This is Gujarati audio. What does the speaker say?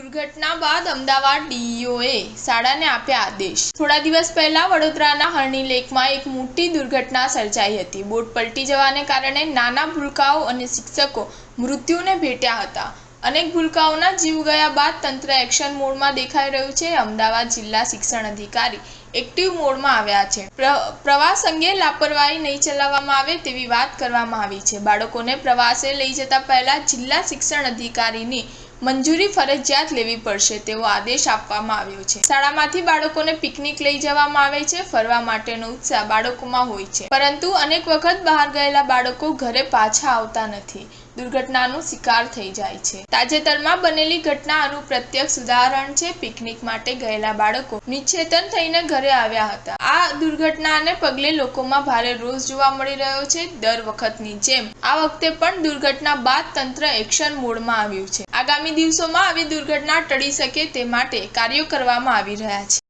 દુર્ઘટના બાદ અમદાવાદ ડીઈઓએ શાળાને આપ્યા આદેશ. થોડા દિવસ પહેલા વડોદરાના હરણી લેકમાં એક મોટી દુર્ઘટના સર્જાઈ હતી. બોટ પલટી જવાને કારણે નાના ભૂલકાઓ અને શિક્ષકો મૃત્યુને ભેટ્યા હતા. અનેક ભૂલકાઓના જીવ ગયા બાદ તંત્ર એક્શન મોડમાં દેખાઈ રહ્યું છે. અમદાવાદ જિલ્લા શિક્ષણ અધિકારી એક્ટિવ મોડમાં આવ્યા છે. પ્ર- પ્રવાસ અંગે લાપરવાહી નહીં ચલાવવામાં આવે તેવી વાત કરવામાં આવી છે. બાળકોને પ્રવાસે લઈ જતા પહેલા જિલ્લા શિક્ષણ અધિકારીની મંજૂરી ફરજિયાત લેવી પડશે તેવો આદેશ આપવામાં આવ્યો છે. શાળામાંથી બાળકોને પિકનિક લઈ જવામાં આવે છે, ફરવા માટેનો ઉત્સાહ બાળકોમાં હોય છે. પરંતુ અનેક વખત બહાર ગયેલા બાળકો ઘરે પાછા આવતા નથી. દુર્ઘટનાનો શિકાર થઈ જાય છે. તાજેતરમાં બનેલી ઘટના આનું પ્રત્યક્ષ ઉદાહરણ છે પિકનિક માટે ગયેલા બાળકો. નિશ્ચેતન થઈને ઘરે આવ્યા હતા. આ દુર્ઘટનાને પગલે લોકોમાં ભારે રોષ જોવા મળી રહ્યો છે દર વખતની જેમ. આ વખતે પણ દુર્ઘટના બાદ તંત્ર એક્શન મોડમાં આવ્યું છે. આગામી દિવસોમાં આવી દુર્ઘટના ટળી શકે તે માટે કાર્યો કરવામાં આવી રહ્યા છે.